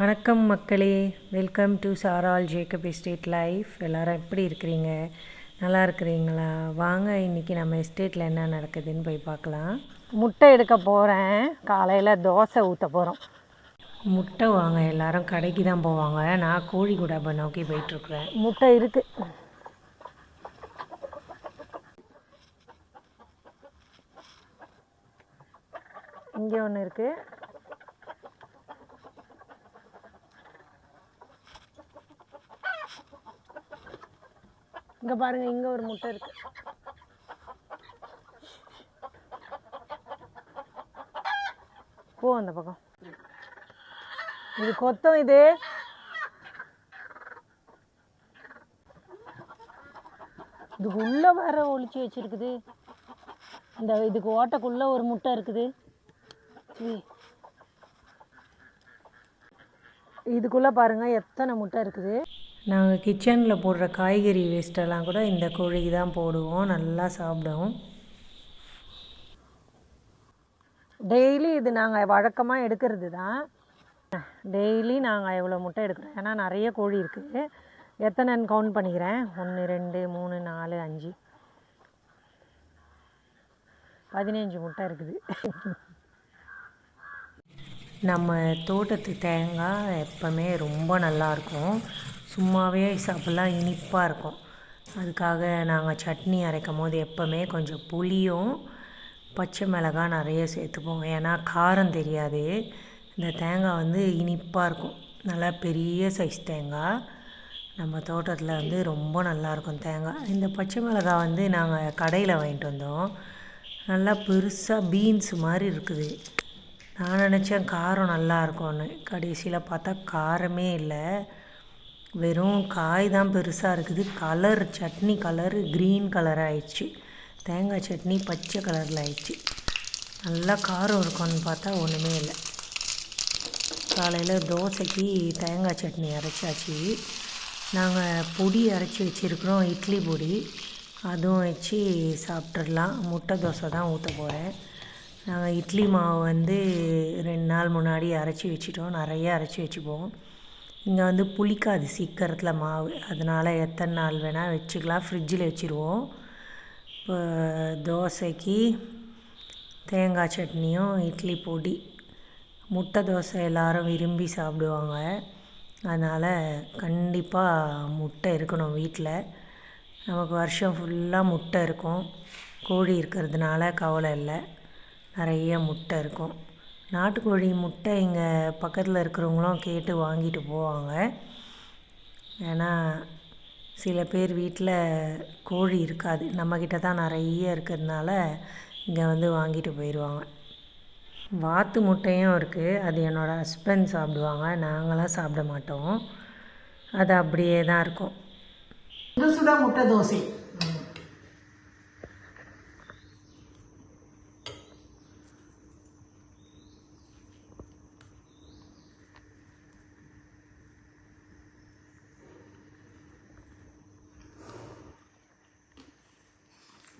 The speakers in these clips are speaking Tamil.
வணக்கம் மக்களே. Welcome to Saaral Jacob estate life எல்லாரும் எப்படி இருக்கிறீங்க? நல்லா இருக்கிறீங்களா? வாங்க இன்றைக்கி நம்ம எஸ்டேட்டில் என்ன நடக்குதுன்னு போய் பார்க்கலாம். முட்டை எடுக்க போகிறேன் காலையில் தோசை ஊற்ற போகிறோம் முட்டை வாங்க எல்லாரும் கடைக்கு தான் போவாங்க. நான் கோழி குடாபை நோக்கி போயிட்டுருக்குறேன். முட்டை இருக்குது இங்கே ஒன்று இருக்குது இங்கே பாருங்கள் இங்கே ஒரு முட்டை இருக்குது போ அந்த பக்கம். இது கொத்தம் இது. இதுக்கு உள்ளே வேற ஒளிச்சு வச்சிருக்குது. இந்த இதுக்கு ஓட்டைக்குள்ளே ஒரு முட்டை இருக்குது. இதுக்குள்ளே பாருங்க எத்தனை முட்டை இருக்குது. நாங்கள் கிச்சனில் போடுற காய்கறி வேஸ்ட்டெல்லாம் கூட இந்த கோழிக்கு தான் போடுவோம். நல்லா சாப்பிடும் டெய்லி இது நாங்கள் வழக்கமாக எடுக்கிறது தான். டெய்லி நாங்கள் எவ்வளோ முட்டை எடுக்கிறோம்? ஏன்னா நிறைய கோழி இருக்குது எத்தனைன்னு கவுண்ட் பண்ணிக்கிறேன்? ஒன்று ரெண்டு மூணு நாலு அஞ்சு. பதினஞ்சு முட்டை இருக்குது. நம்ம தோட்டத்து தேங்காய் எப்போவுமே ரொம்ப நல்லாயிருக்கும் சும்மாவே சாப்பிட்லாம் இனிப்பாக இருக்கும். அதுக்காக நாங்கள் சட்னி அரைக்கும் போது எப்போவுமே கொஞ்சம் புளியும் பச்சை மிளகாய் நிறைய சேர்த்துப்போம். ஏன்னா காரம் தெரியாது. இந்த தேங்காய் வந்து இனிப்பாக இருக்கும். நல்லா பெரிய சைஸ் தேங்காய். நம்ம தோட்டத்தில் வந்து ரொம்ப நல்லாயிருக்கும் தேங்காய். இந்த பச்சை மிளகாய் வந்து நாங்கள் கடையில் வாங்கிட்டு வந்தோம். நல்லா பெருசாக பீன்ஸ் மாதிரி இருக்குது. நான் நினச்சேன் காரம் நல்லா இருக்கும்னு. கடைசியில் பார்த்தா காரமே இல்லை. வெறும் காய் தான் பெருசாக இருக்குது. Colour chutney colour green colour ஆயிடுச்சு. தேங்காய் சட்னி பச்சை கலரில் ஆயிடுச்சு. நல்லா காரம் இருக்கும்னு பார்த்தா ஒன்றுமே இல்லை. காலையில் தோசைக்கு தேங்காய் சட்னி அரைச்சாச்சு. நாங்கள் பொடி அரைச்சி வச்சுருக்குறோம் இட்லி பொடி. அதுவும் வச்சு சாப்பிட்றலாம் முட்டை தோசை தான் ஊற்ற போகிறேன் நாங்கள் இட்லி மாவு வந்து ரெண்டு நாள் முன்னாடி அரைச்சி வச்சுட்டோம். நிறைய அரைச்சி வச்சுப்போம். இங்கே வந்து புளிக்காது சீக்கிரத்தில் மாவு. அதனால் எத்தனை நாள் வேணால் வச்சுக்கலாம். ஃப்ரிட்ஜில் வச்சுருவோம். இப்போ தோசைக்கு தேங்காய் சட்னியும் இட்லி பொடி முட்டை தோசை எல்லாரும் விரும்பி சாப்பிடுவாங்க. அதனால் கண்டிப்பாக முட்டை இருக்கணும் வீட்டில் நமக்கு வருஷம் ஃபுல்லாக முட்டை இருக்கும். கோழி இருக்கிறதுனால கவலை இல்லை. நிறைய முட்டை இருக்கும். நாட்டுக்கோழி முட்டை இங்கே பக்கத்தில் இருக்கிறவங்களும் கேட்டு வாங்கிட்டு போவாங்க. ஏன்னா சில பேர் வீட்டில் கோழி இருக்காது. நம்மக்கிட்ட தான் நிறைய இருக்கிறதுனால இங்கே வந்து வாங்கிட்டு போயிடுவாங்க வாத்து முட்டையும் இருக்குது அது என்னோடய ஹஸ்பண்ட் சாப்பிடுவாங்க. நாங்களாம் சாப்பிட மாட்டோம். அது அப்படியே தான் இருக்கும் சுட முட்டை தோசை.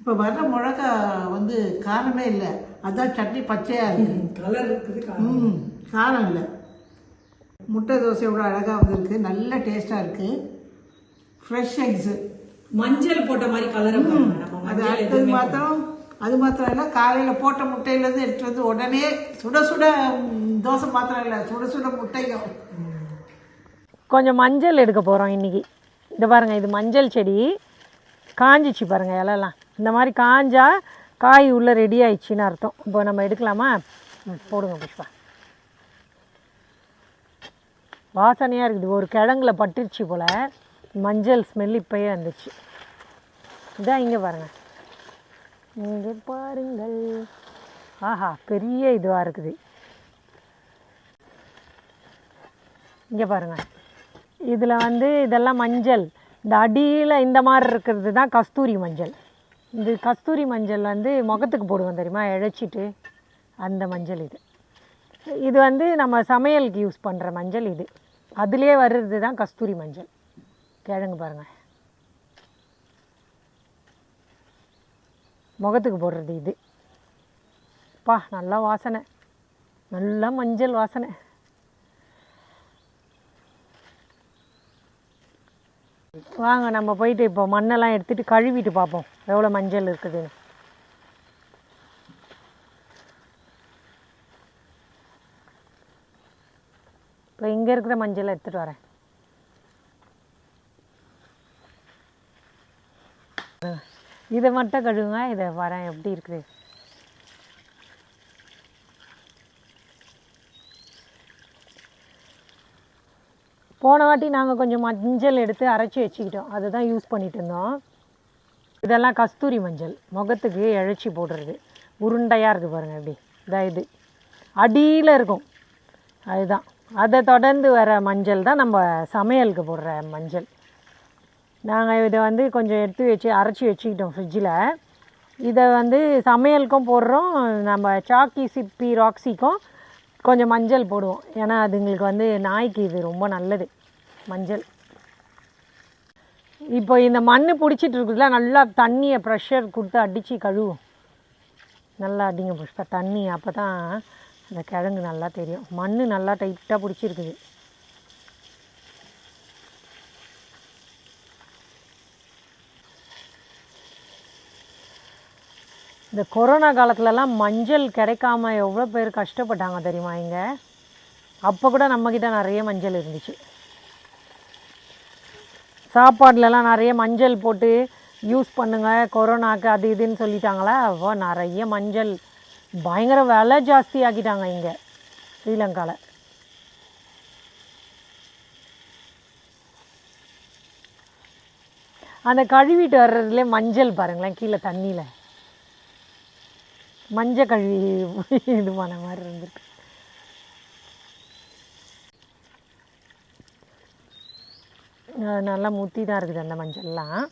இப்போ வர்ற மிளகா வந்து காரமே இல்லை. அதான் சட்னி பச்சையா இருக்கு. கலர் இருக்குது ம் காரம் இல்லை. முட்டை தோசை எவ்வளோ அழகாக வந்திருக்கு. நல்ல டேஸ்ட்டாக இருக்குது ஃப்ரெஷ் எக்ஸு மஞ்சள் போட்ட மாதிரி கலர் அது அடுத்தது மாத்திரம் அது மாத்திரம் இல்லை. காலையில் போட்ட முட்டையிலேருந்து எடுத்துட்டு வந்து உடனே சுட சுட தோசை மாத்திரம் இல்லை. சுட சுட முட்டையும் கொஞ்சம் மஞ்சள் எடுக்க போகிறோம் இன்றைக்கி இந்த பாருங்கள் இது மஞ்சள் செடி. காஞ்சிச்சு பாருங்கள் இலெல்லாம் இந்த மாதிரி காஞ்சா காய் உள்ளே ரெடி ஆயிடுச்சின்னு அர்த்தம். இப்போ நம்ம எடுக்கலாமா? போடுங்க புஷ்பா. வாசனையாக இருக்குது. ஒரு கிழங்குல பட்டுருச்சு போல். மஞ்சள் ஸ்மெல் இப்போயே வந்துச்சு. இதான் இங்கே பாருங்கள் இங்கே பாருங்கள். ஆஹா பெரிய இதுவாக இருக்குது. இங்கே பாருங்கள் இதில் வந்து இதெல்லாம் மஞ்சள். இந்த அடியில் இந்த மாதிரி இருக்கிறது தான் கஸ்தூரி மஞ்சள். இந்த கஸ்தூரி மஞ்சள் வந்து முகத்துக்கு போடுவோம் தெரியுமா? இழைச்சிட்டு அந்த மஞ்சள் இது. இது வந்து நம்ம சமையலுக்கு யூஸ் பண்ணுற மஞ்சள் இது. அதுலேயே வர்றது தான் கஸ்தூரி மஞ்சள். கிழங்கு பாருங்கள் முகத்துக்கு போடுறது இது. பா நல்லா வாசனை. நல்லா மஞ்சள் வாசனை. வாங்க நம்ம போயிட்டு இப்போ மண்ணெல்லாம் எடுத்துட்டு கழுவிட்டு பார்ப்போம். எவ்வளோ மஞ்சள் இருக்குதுன்னு. இப்போ இங்கே இருக்கிற மஞ்சளை எடுத்துகிட்டு வரேன். இதை மட்டும் கழுவுங்க. இதை வரேன். எப்படி இருக்குது? போன வாட்டி நாங்கள் கொஞ்சம் மஞ்சள் எடுத்து அரைச்சி வச்சுக்கிட்டோம். அதுதான் யூஸ் பண்ணிட்டு இருந்தோம். இதெல்லாம் கஸ்தூரி மஞ்சள். முகத்துக்கு இழைச்சி போடுறது. உருண்டையாக இருக்குது பாருங்கள் இப்படி இதான் இது. அடியில் இருக்கும். அதுதான். அதை தொடர்ந்து வர மஞ்சள் தான் நம்ம சமையலுக்கு போடுற மஞ்சள். நாங்கள் இதை வந்து கொஞ்சம் எடுத்து வச்சு அரைச்சி வச்சுக்கிட்டோம் ஃப்ரிட்ஜில் இதை வந்து சமையலுக்கும் போடுறோம். நம்ம சாக்கி சிப்பி ராக்ஸிக்கும் கொஞ்சம் மஞ்சள் போடுவோம். ஏன்னா அதுங்களுக்கு வந்து நாய்க்கு இது ரொம்ப நல்லது. மஞ்சள். இப்போ இந்த மண் பிடிச்சிட்டு இருக்குதுல நல்லா தண்ணியை ப்ரெஷர் கொடுத்து அடித்து கழுவும் நல்லா அடிங்க புஷ்பா தண்ணி அப்போ தான் அந்த கிழங்கு நல்லா தெரியும். மண் நல்லா டைட்டாக பிடிச்சிருக்குது. இந்த கொரோனா காலத்துலலாம் மஞ்சள் கிடைக்காம எவ்வளோ பேர் கஷ்டப்பட்டாங்க தெரியுமா இங்கே? அப்போ கூட நம்மக்கிட்ட நிறைய மஞ்சள் இருந்துச்சு. சாப்பாடுலலாம் நிறைய மஞ்சள் போட்டு யூஸ் பண்ணுங்கள் கொரோனாக்கு அது இதுன்னு சொல்லிட்டாங்களா? அப்போ நிறைய மஞ்சள். பயங்கர விலை ஜாஸ்தி ஆக்கிட்டாங்க இங்கே ஸ்ரீலங்காவில் அந்த கழுவிட்டு வர்றதுலே மஞ்சள் பாருங்களேன் கீழே தண்ணியில். மஞ்சள் கழுவி இது பண்ண மாதிரி இருந்திருக்கு. நல்லா முத்தி தான் இருக்குது அந்த மஞ்சள்லாம்.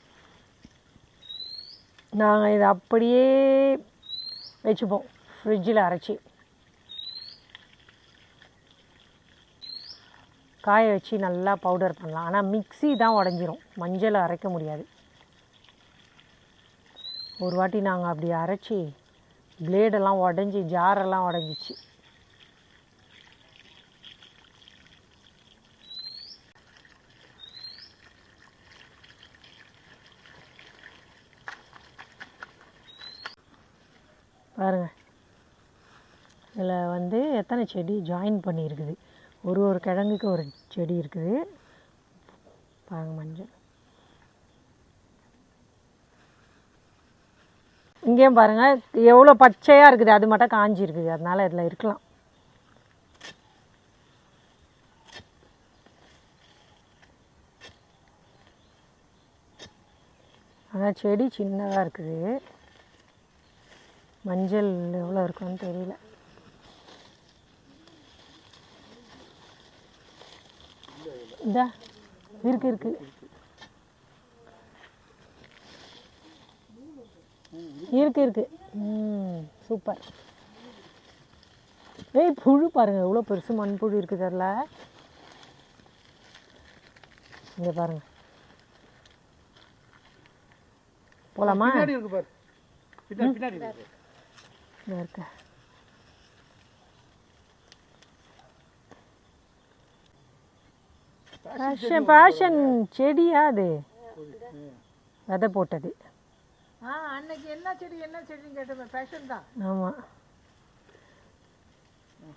நாங்கள் இதை அப்படியே வச்சுப்போம். ஃப்ரிட்ஜில் அரைச்சி. காய வச்சு நல்லா பவுடர் பண்ணலாம். ஆனால் மிக்ஸி தான் உடஞ்சிரும். மஞ்சளை அரைக்க முடியாது. ஒரு வாட்டி நாங்கள் அப்படி அரைச்சி பிளேடெல்லாம் உடஞ்சி ஜாரெல்லாம் உடஞ்சிச்சு. பாருங்க. இதில் வந்து எத்தனை செடி ஜாயின் பண்ணியிருக்குது? ஒரு ஒரு கிழங்குக்கு ஒரு செடி இருக்குது. பாருங்கள் மஞ்சள். இங்கேயும் பாருங்கள் எவ்வளோ பச்சையாக இருக்குது அது மட்டும் காஞ்சி இருக்குது அதனால் இதில் இருக்கலாம். ஆனால் செடி சின்னதாக இருக்குது. மஞ்சள் எவ்வளோ இருக்குன்னு தெரியல. இதா இருக்கு இருக்குது இருக்கு இருக்கு. ம் சூப்பர். ஏய் புழு பாருங்க எவ்வளோ பெருசு மண்புழு இருக்குது அதில். இங்கே பாருங்க. போலாமா? பின்னாடி இருக்கு பாரு. பின்னாடி பின்னாடி இருக்கு. இதோ இருக்கு. பேஷன் பேஷன் செடியா அது? விதை போட்டது. ஆ அன்னைக்கு என்ன செடி என்ன செடின்னு கேட்டோம் ஃபேஷன் தான். ஆமாம்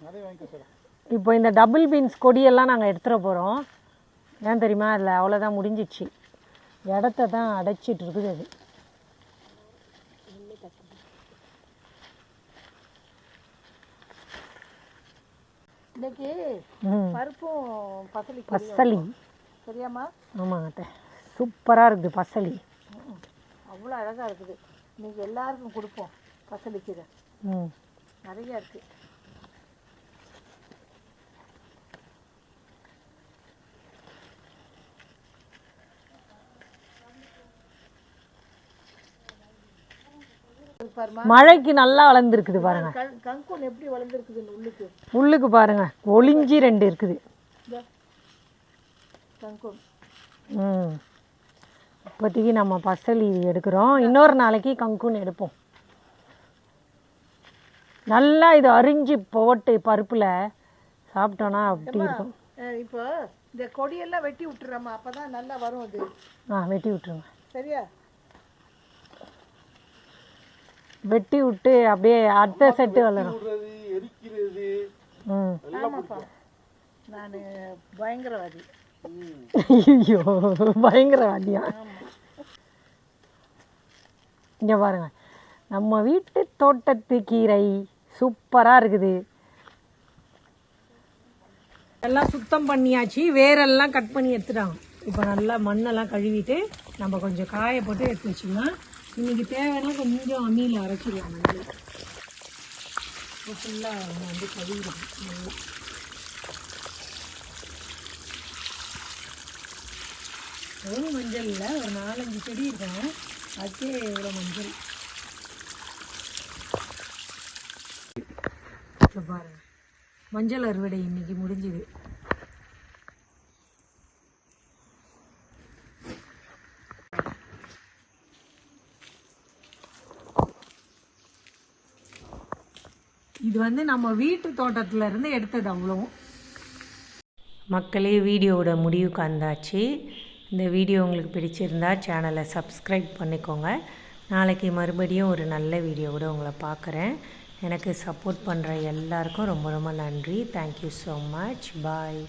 அதே வாங்கிக்கோ சார். இப்போ இந்த டபுள் பீன்ஸ் கொடியெல்லாம் நாங்கள் எடுத்துட போகிறோம் ஏன் தெரியுமா? அதில் அவ்வளோதான் முடிஞ்சிச்சு. இடத்த தான் அடைச்சிட்டு இருக்குது அது. இன்னைக்கு பருப்பும் பசலி பசலி. சரியாம்மா? ஆமாங்க அத்தை. சூப்பராக இருக்குது பசலி. அவ்வளோ அழகாக இருக்குது. இன்னைக்கு எல்லாருக்கும் கொடுப்போம் பசலி கீரை. ம். நிறைய இருக்குது மழைக்கு நல்லா வளர்ந்துருக்குது பாருங்க. கண் கங்கூன் எப்படி வளர்ந்துருக்குதுன்னு உள்ளுக்கு? உள்ளுக்கு பாருங்க. ஒளிஞ்சி ரெண்டு இருக்குது. கங்கூன் ம். இப்போதைக்கு நம்ம பசலி எடுக்கிறோம். இன்னொரு நாளைக்கு கங்குன் எடுப்போம். நல்லா இது அரிஞ்சு போட்டு பருப்பில் சாப்பிட்டோன்னா அப்படி இருக்கும். இப்போ இந்த கொடியெல்லாம் வெட்டி விட்டுறோமா அப்பதான் நல்லா வரும் அது. ஆ வெட்டி விட்டுருங்க. சரியா? வெட்டி விட்டு அப்படியே அடுத்த செட்டு வளரும். நான் பயங்கரவாதி. ஐயோ பயங்கரவாதியா? இங்கே பாருங்கள் நம்ம வீட்டு தோட்டத்து கீரை சூப்பராக இருக்குது. எல்லாம் சுத்தம் பண்ணியாச்சு. வேரெல்லாம் கட் பண்ணி எடுத்துட்டாங்க. இப்போ நல்லா மண்ணெல்லாம் கழுவிட்டு நம்ம கொஞ்சம் காய போட்டு எடுத்து வச்சுக்கலாம். இன்றைக்கி தேவைன்னா கொஞ்சம் அம்மியில் அரைச்சிடலாம் மஞ்சள் ஃபுல்லாக வந்து கழுவிடும் நல்லா மஞ்சள் இல்லை ஒரு நாலஞ்சு செடி இருக்கேன். அதுக்கே இவ்வளோ மஞ்சள் இப்போ பாருங்க. மஞ்சள் அறுவடை இன்னைக்கு முடிஞ்சுது. இது வந்து நம்ம வீட்டு தோட்டத்துல இருந்து எடுத்தது அவ்வளோ மக்களே வீடியோவோட முடிவுக்கு வந்தாச்சு. இந்த வீடியோ உங்களுக்கு பிடிச்சிருந்தா சேனலை சப்ஸ்கிரைப் பண்ணிக்கோங்க. நாளைக்கு மறுபடியும் ஒரு நல்ல வீடியோவோட உங்களை பார்க்குறேன். எனக்கு சப்போர்ட் பண்ணுற எல்லாருக்கும் ரொம்ப ரொம்ப நன்றி. Thank you so much bye